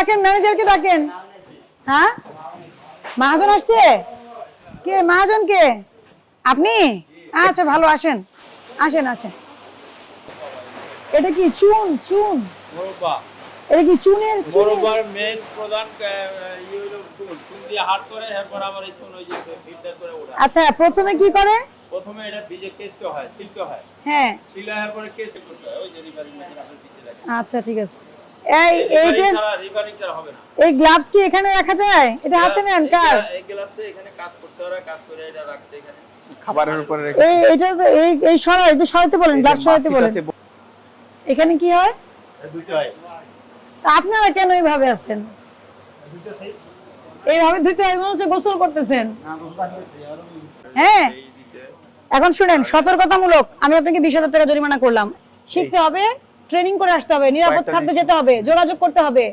ডাকেন ম্যানেজারকে ডাকেন। হ্যাঁ? মহাজন আসছে? কে মহাজন কে আপনি? আচ্ছা ভালো আসেন। আসেন আসেন। এটা কি চুন চুন? এটা কি চুনের মোরব্বার মেন প্রধান ইয়ে হলো চুন। চুন দিয়ে হাট করে এরপর আবার এই চুন ওই যে ফিল্টার করে ওঠা আচ্ছা প্রথমে কি করে? প্রথমে এটা ভিজে কেসতে হয় ছিলতে হয়। হ্যাঁ। ছিলে হওয়ার পরে কেসে করতে হয় ওই যে রিভারিং মেশিন আপনার পিছিয়ে দেখেন। আচ্ছা ঠিক আছে। এই এইটা রিভারিং ছাড়া হবে না। এই গ্লাভস কি এখানে রাখা যায়? এটা হাতে নেন কার? এই গ্লাভসে এখানে কাজ করছে ওরা কাজ করে এটা রাখছে এখানে। খাবারের উপরে রেখে এই এটা তো এই এই সরা একটু সরাতে বলেন গ্লাভস সরাতে বলেন। এখানে কি হয়? দুটো হয়। তা আপনারা কেন এইভাবে আছেন? এইভাবে ধুতে হয় মনে হচ্ছে গোসল করতেছেন। হ্যাঁ? এখন শুনেন সতর্কতামূলক। আমি আপনাকে বিশ হাজার টাকা জরিমানা করলাম। শিখতে হবে ট্রেনিং করে আসতে হবে নিরাপদ থাকতে যেতে হবে যোগাযোগ করতে হবে।